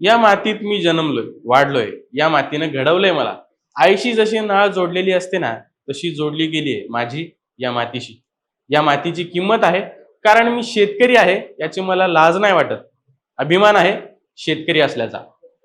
या मातीत मी जन्मलोय वाढलोय या मातीनं घडवलंय मला. आईशी जशी नाळ जोडलेली असते ना तशी जोडली गेली आहे माझी या मातीशी. या मातीची किंमत आहे कारण मी शेतकरी आहे याची मला लाज नाही वाटत. अभिमान आहे शेतकरी असल्याचा.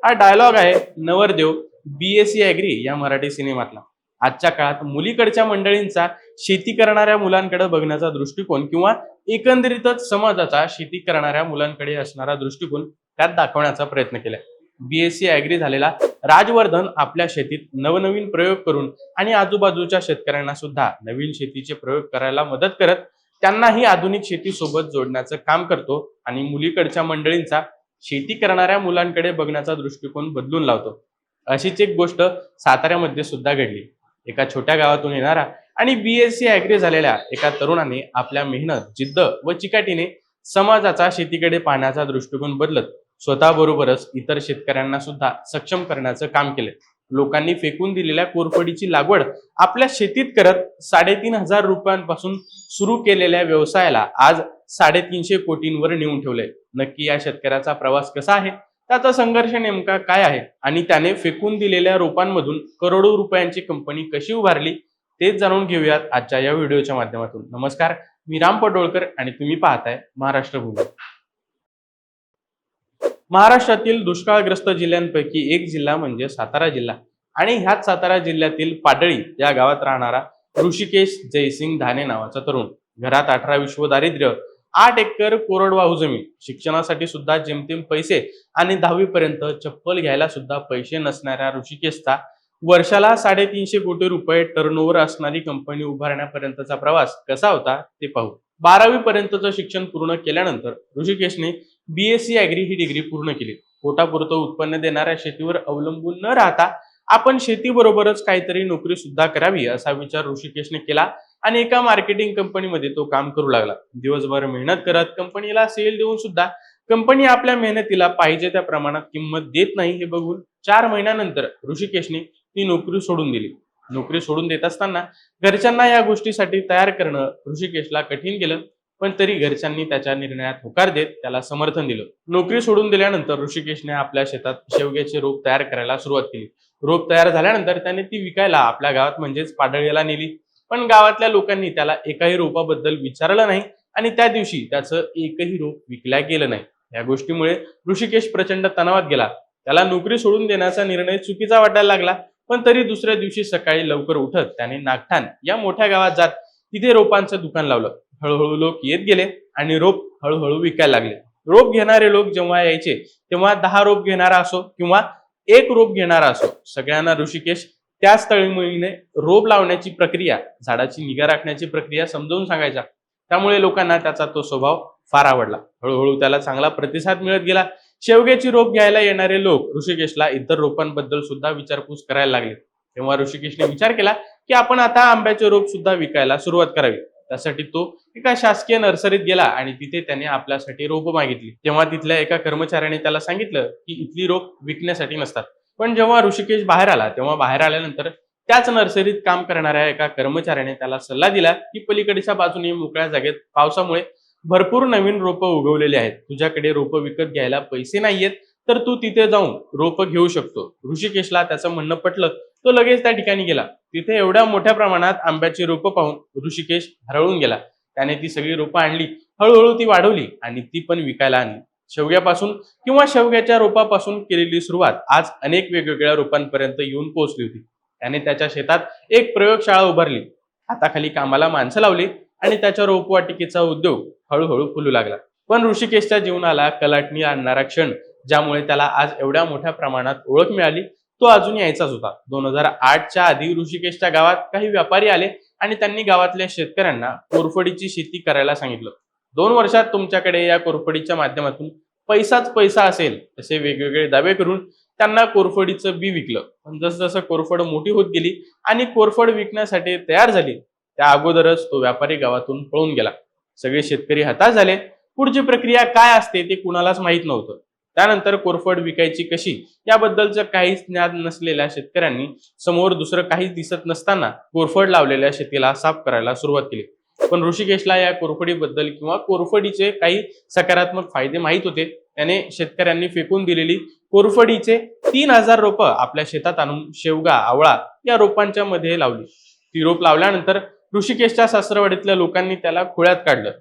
हा डायलॉग आहे नवरदेव बीएससी ॲग्री या मराठी सिनेमातला. आजच्या काळात मुलीकडच्या मंडळींचा शेती करणाऱ्या मुलांकडे बघण्याचा दृष्टिकोन किंवा एकंदरीतच समाजाचा शेती करणाऱ्या मुलांकडे असणारा दृष्टिकोन त्यात दाखवण्याचा प्रयत्न केलाय. बीएससी ऍग्री झालेला राजवर्धन आपल्या शेतीत नवनवीन प्रयोग करून आणि आजूबाजूच्या शेतकऱ्यांना सुद्धा नवीन शेतीचे प्रयोग करायला मदत करत त्यांनाही आधुनिक शेतीसोबत जोडण्याचं काम करतो आणि मुलीकडच्या मंडळींचा शेती करणाऱ्या मुलांकडे बघण्याचा दृष्टिकोन बदलून लावतो. अशीच एक गोष्ट साताऱ्यामध्ये सुद्धा घडली. एका छोट्या गावातून येणारा आणि बीएससी ॲग्री झालेल्या एका तरुणाने आपल्या मेहनत जिद्द व चिकाटीने समाजाचा शेतीकडे पाहण्याचा दृष्टिकोन बदलत स्वतःबरोबरच इतर शेतकऱ्यांना सुद्धा सक्षम करण्याचं काम केलं. लोकांनी फेकून दिलेल्या कोरफडीची लागवड आपल्या शेतीत करत साडेतीन हजार रुपयांपासून सुरू केलेल्या व्यवसायाला आज साडेतीनशे कोटींवर नेऊन ठेवलंय. नक्की या शेतकऱ्याचा प्रवास कसा आहे? त्याचा संघर्ष नेमका काय आहे? आणि त्याने फेकून दिलेल्या रोपांमधून करोडो रुपयांची कंपनी कशी उभारली? तेच जाणून घेऊयात आजच्या या व्हिडिओच्या माध्यमातून. नमस्कार मी राम पडोळकर आणि तुम्ही पाहताय महाराष्ट्र भूमी. महाराष्ट्रातील दुष्काळग्रस्त जिल्ह्यांपैकी एक जिल्हा म्हणजे सातारा जिल्हा. आणि ह्याच सातारा जिल्ह्यातील पाडळी या गावात राहणारा ऋषिकेश जयसिंग धाने नावाचा तरुण. घरात अठरा विश्व दारिद्र्य आठ एकर कोरडवाहू जमीन. शिक्षणासाठी सुद्धा जेमतेम पैसे आणि दहावी पर्यंत चप्पल घ्यायला सुद्धा पैसे नसणाऱ्या ऋषिकेशचा वर्षाला साडेतीनशे कोटी रुपये टर्नओव्हर असणारी कंपनी उभारण्यापर्यंतचा प्रवास कसा होता ते पाहू. बारावी पर्यंतचं शिक्षण पूर्ण केल्यानंतर ऋषिकेशने बीएससी ॲग्री ही डिग्री पूर्ण केली. पोटापुरतं उत्पन्न देणाऱ्या शेतीवर अवलंबून न राहता आपण शेतीबरोबरच काहीतरी नोकरी सुद्धा करावी असा विचार ऋषिकेशने केला. आणि एका मार्केटिंग कंपनीमध्ये तो काम करू लागला. दिवसभर मेहनत करत कंपनीला सेल देऊन सुद्धा कंपनी आपल्या मेहनतीला पाहिजे त्या प्रमाणात किंमत देत नाही हे बघून चार महिन्यानंतर ऋषिकेशने ती नोकरी सोडून दिली. नोकरी सोडून देत असताना घरच्यांना या गोष्टीसाठी तयार करणं ऋषिकेशला कठीण गेलं पण तरी घरच्यांनी त्याच्या निर्णयात होकार देत त्याला समर्थन दिलं. नोकरी सोडून दिल्यानंतर ऋषिकेशने आपल्या शेतात शेवग्याचे रोप तयार करायला सुरुवात केली. रोप तयार झाल्यानंतर त्याने ती विकायला आपल्या गावात म्हणजेच पाडळीला नेली. पण गावातल्या लोकांनी त्याला एकाही रोपाबद्दल विचारलं नाही आणि त्या दिवशी त्याचं एकही रोप विकल्या गेलं नाही. या गोष्टीमुळे ऋषिकेश प्रचंड तणावात गेला. त्याला नोकरी सोडून देण्याचा निर्णय चुकीचा वाटायला लागला पण तरी दुसऱ्या दिवशी सकाळी लवकर उठत त्याने नागठाण या मोठ्या गावात जात तिथे रोपांचं दुकान लावलं. हळूहळू लोक येत गेले आणि रोप हळूहळू विकायला लागले. रोप घेणारे लोक जेव्हा यायचे तेव्हा दहा रोप घेणारा असो किंवा एक रोप घेणारा असो सगळ्यांना ऋषिकेश त्याच तळमळीने रोप लावण्याची प्रक्रिया झाडाची निगा राखण्याची प्रक्रिया समजावून सांगायचा त्यामुळे लोकांना त्याचा तो स्वभाव फार आवडला. हळूहळू त्याला चांगला प्रतिसाद मिळत गेला. शेवग्याची रोप घ्यायला येणारे लोक ऋषिकेशला इतर रोपांबद्दल सुद्धा विचारपूस करायला लागले. तेव्हा ऋषिकेशने विचार केला की आपण आता आंब्याचे रोप सुद्धा विकायला सुरुवात करावी. त्यासाठी तो एका शासकीय नर्सरीत गेला आणि तिथे त्याने आपल्यासाठी रोप मागितली. तेव्हा तिथल्या एका कर्मचाऱ्याने त्याला सांगितलं की इथली रोप विकण्यासाठी नसतात. पण जेव्हा ऋषिकेश बाहेर आला तेव्हा बाहेर आल्यानंतर त्याच नर्सरीत काम करणाऱ्या एका कर्मचाऱ्याने त्याला सल्ला दिला की पलीकडच्या बाजूने मोकळ्या जागेत पावसामुळे भरपूर नवीन रोपं उगवलेली आहेत. तुझ्याकडे रोपं विकत घ्यायला पैसे नाहीयेत तर तू तिथे जाऊन रोपं घेऊ शकतो. ऋषिकेशला त्याचं म्हणणं पटलं तो लगेच त्या ठिकाणी गेला. तिथे एवढ्या मोठ्या प्रमाणात आंब्याची रोपं पाहून ऋषिकेश हरळून गेला. त्याने ती सगळी रोपं आणली. हळूहळू ती वाढवली आणि ती पण विकायला आणली. शेवग्यापासून किंवा शेवग्याच्या रोपापासून केलेली सुरुवात आज अनेक वेगवेगळ्या रोपांपर्यंत येऊन पोहोचली होती. त्याने त्याच्या शेतात एक प्रयोगशाळा उभारली. हाताखाली कामाला माणसं लावली आणि त्याच्या रोपवाटिकेचा उद्योग हळूहळू फुलू लागला. पण ऋषिकेशच्या जीवनाला कलाटणी आणणारा क्षण ज्यामुळे त्याला आज एवढ्या मोठ्या प्रमाणात ओळख मिळाली तो अजून यायचाच होता. दोन हजार आठच्या आधी ऋषिकेशच्या गावात काही व्यापारी आले आणि त्यांनी गावातल्या शेतकऱ्यांना कोरफडीची शेती करायला सांगितलं. दोन वर्षात तुमच्याकडे या कोरफडीच्या माध्यमातून पैसाच पैसा असेल असे वेगवेगळे दावे करून त्यांना कोरफडीचं बी विकलं. पण जसं जसं कोरफड मोठी होत गेली आणि कोरफड विकण्यासाठी तयार झाली त्या अगोदरच तो व्यापारी गावातून पळून गेला. सगळे शेतकरी हताश झाले. पुढची प्रक्रिया काय असते ते कुणालाच माहीत नव्हतं. त्यानंतर कोरफड विकायची कशी याबद्दलचं काहीच ज्ञान नसलेल्या शेतकऱ्यांनी समोर दुसरं काहीच दिसत नसताना कोरफड लावलेल्या शेतीला साफ करायला सुरुवात केली. पण ऋषिकेशला या कोरफडीबद्दल किंवा कोरफडीचे काही सकारात्मक फायदे माहीत होते. त्याने शेतकऱ्यांनी फेकून दिलेली कोरफडीचे तीन हजार रोपं आपल्या शेतात आणून शेवगा आवळा या रोपांच्या मध्ये लावली. ती रोप लावल्यानंतर ऋषिकेशच्या सासरवाडीतल्या लोकांनी त्याला खुळ्यात काढलं.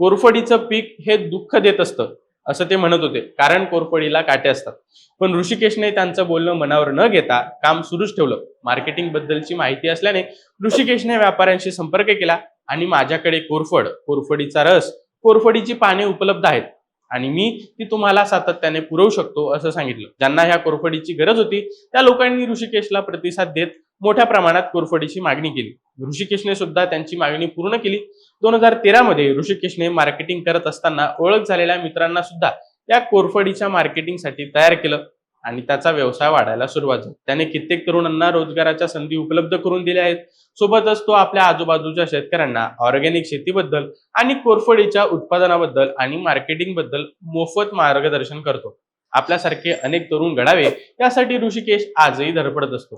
कोरफडीचं पीक हे दुःख देत असतं असं ते म्हणत होते कारण कोरफडीला काटे असतात. पण ऋषिकेशने त्यांचं बोलणं मनावर न घेता काम सुरूच ठेवलं. मार्केटिंग बद्दलची माहिती असल्याने ऋषिकेशने व्यापाऱ्यांशी संपर्क केला. आणि माझ्याकडे कोरफड कोरफडीचा रस कोरफडीची पाने उपलब्ध आहेत. आणि मी ती तुम्हाला सातत्याने पुरवू शकतो असं सांगितलं. ज्यांना ह्या कोरफडीची गरज होती त्या लोकांनी ऋषिकेशला प्रतिसाद देत मोठ्या प्रमाणात कोरफडीची मागणी केली. ऋषिकेशने सुद्धा त्यांची मागणी पूर्ण केली. दोन हजार तेरा मध्ये ऋषिकेशने मार्केटिंग करत असताना ओळख झालेल्या मित्रांना सुद्धा या कोरफडीच्या मार्केटिंगसाठी तयार केलं. आणि त्याचा व्यवसाय वाढायला सुरुवात झाली. त्याने कित्येक तरुणांना रोजगाराच्या संधी उपलब्ध करून दिल्या आहेत. सोबतच तो आपल्या आजूबाजूच्या शेतकऱ्यांना ऑर्गॅनिक शेतीबद्दल आणि कोरफडीच्या उत्पादनाबद्दल आणि मार्केटिंगबद्दल मोफत मार्गदर्शन करतो. आपल्यासारखे अनेक तरुण घडावे यासाठी ऋषिकेश आजही धडपडत असतो.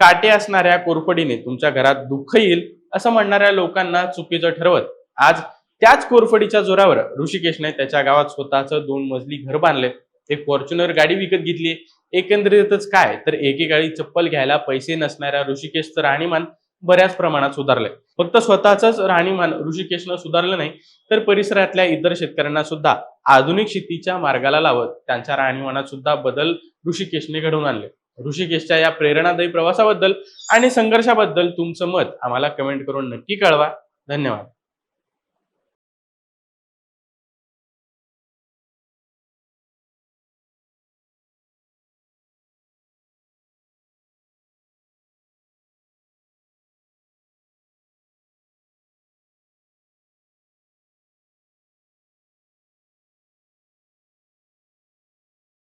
काटे असणाऱ्या कोरफडीने तुमच्या घरात दुःख येईल असं म्हणणाऱ्या लोकांना चुकीचं ठरवत. आज त्याच कोरफडीच्या जोरावर ऋषिकेशने त्याच्या गावात स्वतःचं दोन मजली घर बांधले. एक फॉर्च्युनर गाडी विकत घेतली. एकंदरीतच काय? तर एकेकाळी चप्पल घ्यायला पैसे नसणाऱ्या ऋषिकेशचं राहणीमान बऱ्याच प्रमाणात सुधारलंय फक्त स्वतःच राहणीमान ऋषिकेशनं सुधारलं नाही तर परिसरातल्या इतर शेतकऱ्यांना सुद्धा आधुनिक शेतीच्या मार्गाला लावत त्यांच्या राहणीमानात सुद्धा बदल ऋषिकेशने घडवून आणले. ऋषिकेशच्या या प्रेरणादायी प्रवासाबद्दल आणि संघर्षाबद्दल तुमचं मत आम्हाला कमेंट करून नक्की कळवा. धन्यवाद.